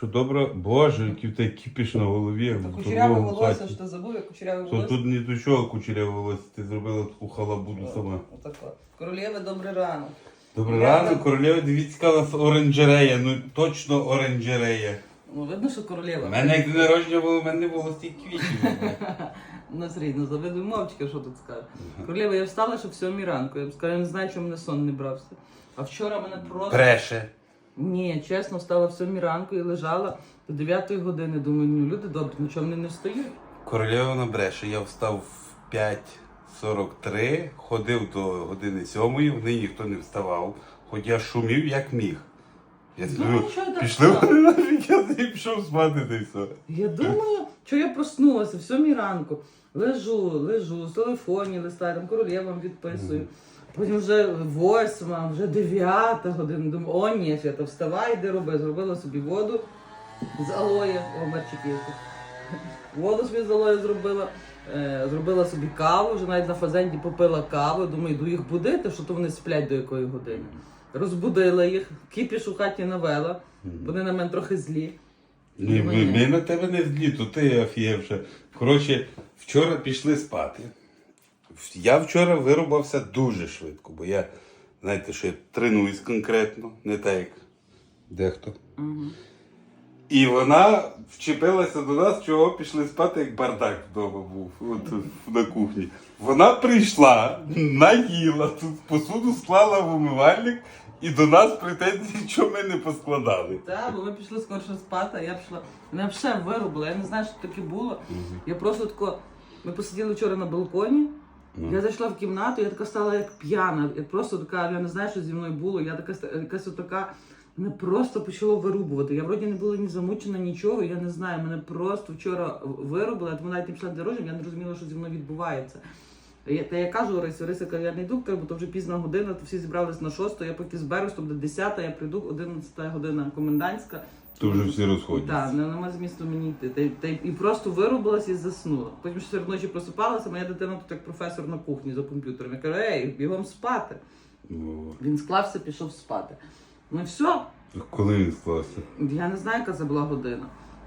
Що добре, боже, який в тебе кіпіш на голові. як в кучеряве волосся, хаті. що забув, як кучеряве То волосся. тут ні до чого кучеряве волосся, ти зробила таку халабуду сама. Отако. Королєва, добрий ранок. Добре, Я рано, королева, дивіться, яка у нас оранжерея, ну точно оранжерея. Ну, видно, що У королєва. мене як день народження було, в мене не було стільки квітів. Ну, срій, ну завидуй мовчки, що тут скажеш. Королєва, я встала, що в сьомій ранку. Я б сказала, я не знаю, чому мене сон не брався. А вчора мене просто. Бреше. Ні, чесно, встала в сьомій ранку і лежала до 9 години. Думаю, ну люди добрі, ну чому вони не встають? Королева на бреше. Я встав в 5.43, ходив до години сьомої, в неї ніхто не вставав, хоч я шумів як міг. Я Ну, скажу, що я так пішли встав? вони нафіг, я пішов спати та й все. Я думаю, що я проснулася в сьомій ранку. Лежу, лежу, в телефоні листаю, там королевам відписую. Потім вже восьма, вже дев'ята година. Думаю, о, ні, Свята, вставай, йди роби. Зробила собі воду з алоє, о, мерчик є. тут. Воду собі з алоє зробила. Е, зробила собі каву, вже навіть на фазенді попила каву. Думаю, йду їх будити, що то вони сплять до якої години. Розбудила їх, кіпіш у хаті навела, вони на мене трохи злі. Ні, ми, ми на тебе не злі, то ти офігевша. Коротше, вчора пішли спати. Я вчора вирубався дуже швидко, бо я, знаєте, що я тренуюсь конкретно, не так як дехто. І вона вчепилася до нас, чого пішли спати, як бардак вдома був, от на кухні. Вона прийшла, наїла, тут посуду склала в умивальник, і до нас претензій, що ми не поскладали. Так, бо ми пішли скорше спати, а я пішла. Мене все вирубило, я не знаю, що таке було. Я просто тако. Ми посиділи вчора на балконі. Я зайшла в кімнату, я така стала як п'яна. Я просто така, я не знаю, що зі мною було. Я така ста- якась така. Мене просто почало вирубувати. Я вроді не була ні замучена, нічого. Я не знаю. Мене просто вчора вирубили, я тому навіть не пішла на я не розуміла, що зі мною відбувається. Та я кажу Орисі, Орися я не йду, бо то вже пізна година, то всі зібрались на шосту, я поки зберусь, то буде 10, я прийду, 11 година комендантська. То вже всі розходяться. Так, не- нема змісту мені йти. Та, та, і просто вирубилась і заснула. Потім ще серед ночі просипалася, моя дитина тут як професор на кухні за комп'ютером. Я кажу, ей, бігом спати. О, Він склався, пішов спати. Ну все. Коли він склався? Я не знаю, яка це була година.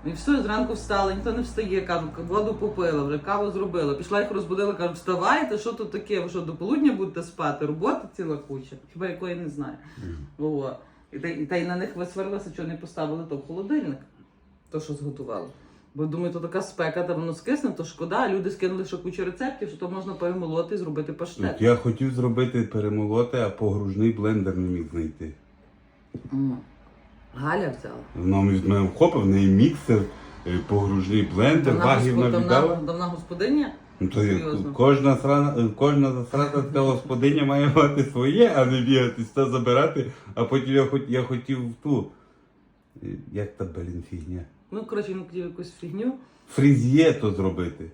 Ну і все, зранку встала, ніхто не встає, кажу, воду попила, вже каву зробила. Пішла їх розбудила, кажу, вставайте, що тут таке? Ви що до полудня будете спати? Робота ціла куча. Хіба якої не знаю. О, і, та, і, та й на них висварилася, що не поставили то в холодильник, то що зготували. Бо думаю, то така спека, та воно скисне, то шкода, а люди скинули ще кучу рецептів, що то можна перемолоти і зробити паштет. От я хотів зробити перемолоти, а погружний блендер не міг знайти. М. Галя взяла. Вона від мене вхопив, в неї міксер, е, погружний блендер, вагів давна, навідала. давна господиня. Ну, то є, Серйозно? кожна срана, е, кожна засрана така господиня має мати своє, а не бігати, та забирати. А потім я, хот- я хотів ту. е, Як та блін фігня? Ну, коротше, він хотів якусь фігню. Фріз'є то зробити.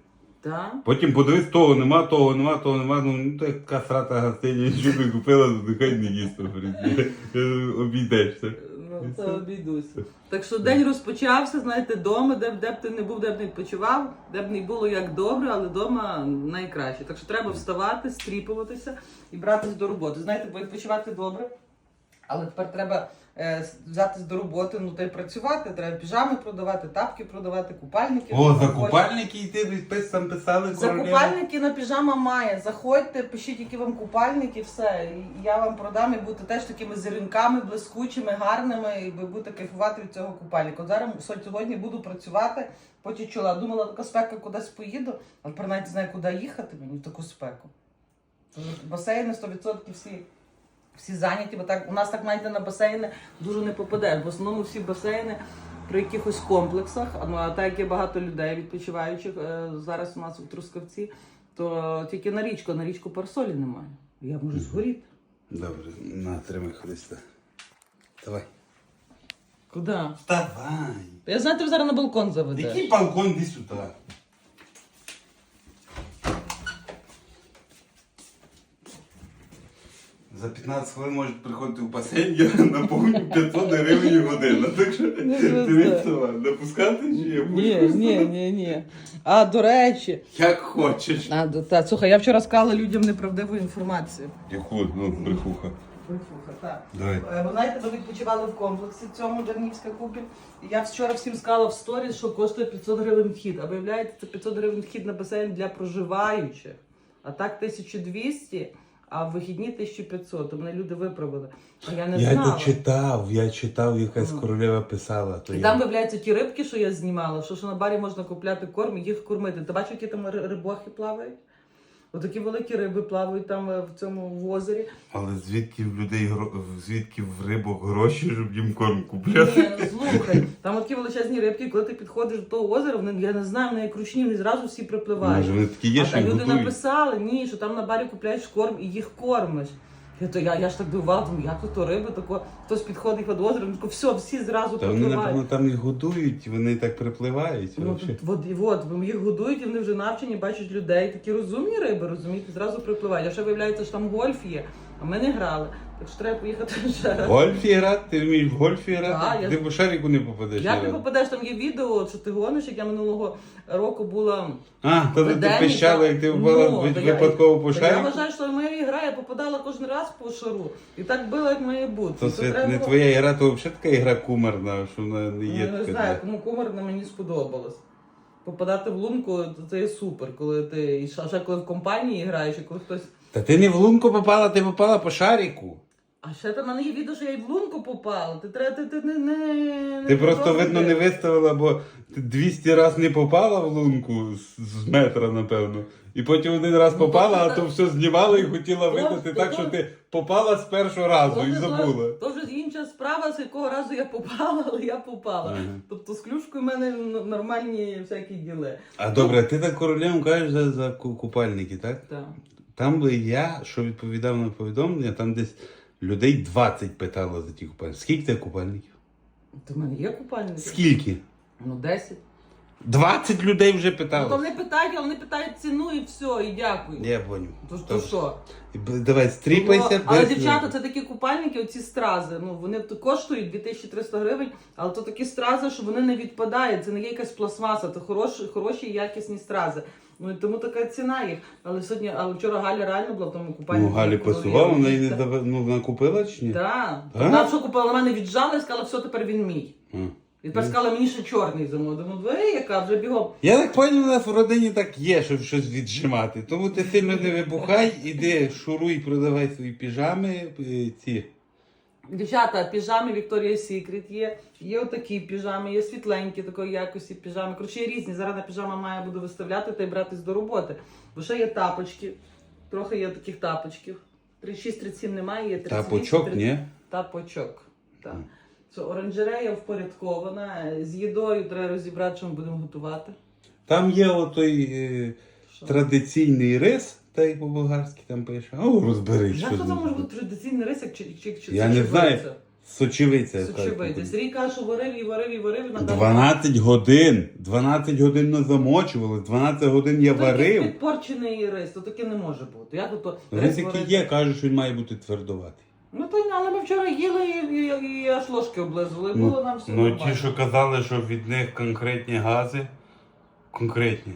Та? Потім подивись, того нема, того нема, того нема. Ну, ну така срата гостиня, що не купила, то нехай не. Е, Обійдешся. Ну, це обійдуся. Так що день розпочався, знаєте, вдома, де, б- де б ти не був, де б не відпочивав, де б не було як добре, але вдома найкраще. Так що треба вставати, стріпуватися і братись до роботи. Знаєте, бо відпочивати добре, але тепер треба е, взятись до роботи, ну та й працювати. Треба піжами продавати, тапки продавати, купальники. О, за купальники йти відпис там писали За королева. купальники на піжама має. Заходьте, пишіть, які вам купальники, все. І я вам продам і будете теж такими зіринками, блискучими, гарними, і ви будете кайфувати від цього купальника. От зараз сьогодні буду працювати, потім чула. Думала, така спека кудись поїду, але принаймні знаю, куди їхати мені в таку спеку. Басейни 100% всі. Всі зайняті, бо так у нас так знаєте, на басейни дуже не попадеш. В основному всі басейни при якихось комплексах, а ну так як є багато людей відпочиваючих е, зараз у нас у Трускавці, то тільки на річку, на річку парасолі немає. Я можу згоріти. Добре, на, тримай Христа. Давай. Куди? Вставай. Я знаю, ти зараз на балкон заведеш. Який балкон іди сюди? За 15 хвилин можуть приходити в басейн, я наповню 500 гривень година. Так що ти не цього, допускати чи я Ні, ні, ні, ні. А до речі, Як хочеш. а, до- та, слухай, я вчора сказала людям неправдиву інформацію. Яку, ну, брехуха. Фуха, так. Давай. Е, Ви знаєте, ми відпочивали в комплексі цьому Дернівська купіль. І Я вчора всім сказала в сторіс, що коштує 500 гривень вхід. А виявляєте, це 500 гривень вхід на басейн для проживаючих. А так 1200, а в вихідні 1500. То мене люди виправили. А я не Я знала. дочитав, я читав, якась Ну. королева писала. То І я... там виявляються ті рибки, що я знімала, що, що на барі можна купляти корм і їх кормити. Ти бачиш, які там ри- рибохи плавають? Отакі великі риби плавають там е, в цьому в озері. Але звідки в людей гро... звідки в рибок гроші, щоб їм корм купляти? Ні, слухай, там такі величезні рибки, коли ти підходиш до того озера, вони, я не знаю, вони як ручні, вони зразу всі припливають. Може, вони такі є, а що та їх люди готують? написали, ні, що там на барі купляєш корм і їх кормиш. Я, то, я, я ж так дивувала, думаю, як то, то риби, тако, хтось підходить від озера, тако, все, всі зразу Та вони, напевно, там їх годують, вони так припливають. Ну, вообще. тут, от, от, їх годують, і вони вже навчені, бачать людей, такі розумні риби, розумієте, зразу припливають. А ще виявляється, що там гольф є, а ми не грали. Так що треба поїхати ще раз. В гольфі грати? Ти вмієш в гольфі Так, грати? я Ти по шарику не попадеш. Як ти навіть. попадеш, там є відео, що ти гониш, як я минулого року була А, то ти Ведені, пищала, як ти впала Ну, та я- випадково по Та Я шарику? вважаю, що моя гра я попадала кожен раз по шару. І так було, як має бути. То свят, не твоя гра, то взагалі така гра кумарна, що вона не Ну, є я не така. знаю, для- кому кумарно мені сподобалось. Попадати в лунку, то це є супер, коли ти і ще ще коли в компанії граєш, і коли хтось. Та ти не в лунку попала, ти попала по шарику. А ще там в мене є відео, що я й в лунку попала. Ти треба ти, ти не, не, не Ти просто, попробуй. видно, не виставила, бо ти 200 раз не попала в лунку з, з метра, напевно. І потім один раз Ну, попала, а то все знімала і хотіла То- видати то- так, то- що ти попала з першого разу То і забула. То вже інша справа, з якого разу я попала, але я попала. Ага. Тобто з клюшкою в мене нормальні всякі діли. А добре, ти так королем кажеш за, за ку- купальники, так? Так. Там би я, що відповідав на повідомлення, там десь людей 20 питало за ті купальники. Скільки тебе купальників? В мене є купальники? Скільки? Ну, 10. 20 людей вже Ну, то питали. вони питають, а вони питають ціну і все, і дякую. Я поняв. То, то що? Давай, стріпайся. Ну, але дівчата, це такі купальники, оці стрази. Ну вони то коштують 2300 гривень, але то такі стрази, що вони не відпадають. Це не є якась пластмаса, це хороші, хороші якісні стрази. Ну і тому така ціна їх. Але сьогодні, але вчора Галя реально була в тому Ну. Галі пасувала, вона її не дав... ну, вона купила чи ні? Так. Так? Вона що купила, на мене віджала і сказала, все, тепер він мій. А. І тепер сказала, мені ще чорний замов. Думаю, двері, яка вже бігом. Я так поняв, у нас в родині так є, щоб щось віджимати. Тому ти сильно не вибухай, іди, шуруй, продавай свої піжами, е, ці. Дівчата, піжами Victoria's Secret є. Є отакі піжами, є світленькі такої якості піжами. Коротше, є різні. Зараз на піжама має буду виставляти та й братись до роботи. Бо ще є тапочки. Трохи є таких тапочків. 36-37 немає, є 38. Тапочок, 30. ні? Тапочок. Так. Що, оранжерея впорядкована. З їдою треба розібрати, що ми будемо готувати. Там є отой е, традиційний рис, так як по-болгарськи там пише. О, розберись, Як що це може бути традиційний рис, як чи, чи, чи Я не знаю. Сочевиця. Сочевиця. Сергій каже, що варив і варив і варив. і надав- 12 годин. 12 годин не замочували, 12 годин я варив. підпорчений рис, то таке не може бути. Як то Рис, рис який варити? є, кажуть, що він має бути твердуватий. Ну то ні, але ми вчора їли і, і, і аж ложки облизували. Було нам все ну нормально. ті, що казали, що від них конкретні гази, конкретні.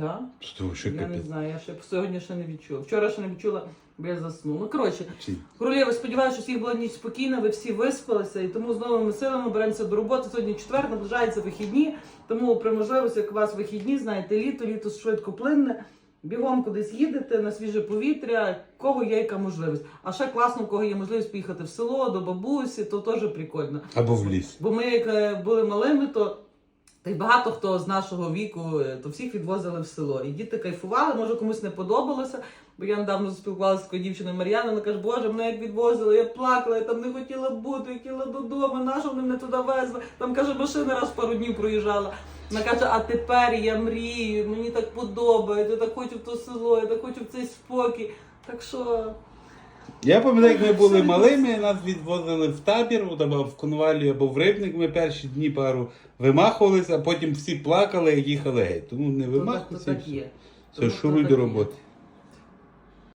Так? Що, що Я не капець. знаю, я ще сьогодні ще не відчула. Вчора ще не відчула, бо я заснула. Ну коротше, Чи- королеви, сподіваюся, що всіх була ніч спокійна, ви всі виспалися, і тому з новими силами беремося до роботи. Сьогодні четвер, наближаються вихідні, тому при можливості, як у вас вихідні, знаєте, літо, літо швидко плинне. Бігом кудись їдете на свіже повітря, кого є яка можливість. А ще класно, у кого є можливість поїхати в село до бабусі, то теж прикольно. Або в ліс. Бо ми як е, були малими, то та й багато хто з нашого віку, е, то всіх відвозили в село. І діти кайфували, може комусь не подобалося. Бо я недавно спілкувалася з такою дівчиною Мар'яною, вона каже, боже, мене як відвозили, я плакала, я там не хотіла бути, я хотіла додому, нащо вони мене туди везли? Там каже, машина раз в пару днів проїжджала. Вона каже, а тепер я мрію, мені так подобається, я так хочу в то село, я так хочу в цей спокій. Так що Я пам'ятаю, як ми були малими, нас відвозили в табір, або в конвалі, або в рибник. Ми перші дні пару вимахувалися, а потім всі плакали і їхали геть. Тому не то, так- то вимахуйся. і все. є. Шуруй до роботи.